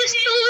you. still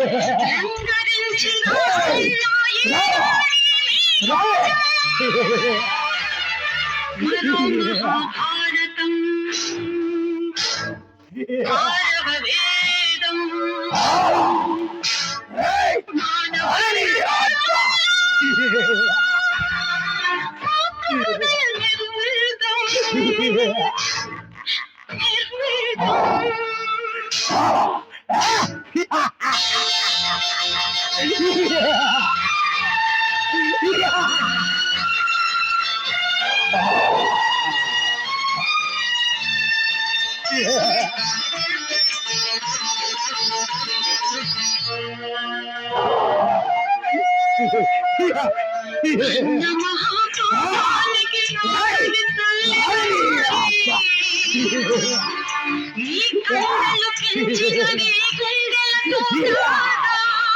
రంగరించిన మరో మహాభారతం. భారవ వేదం మానవ మహాకోపానికి కళ్ళలు పెంచిన నీ గుండెలతో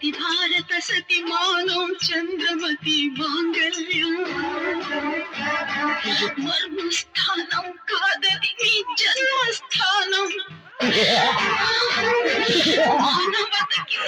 ప్రతి భారత సతి మానం చంద్రమతి మాంగళ్యం మర్మస్థానం కాదది నీ జన్మస్థానం మానవతకి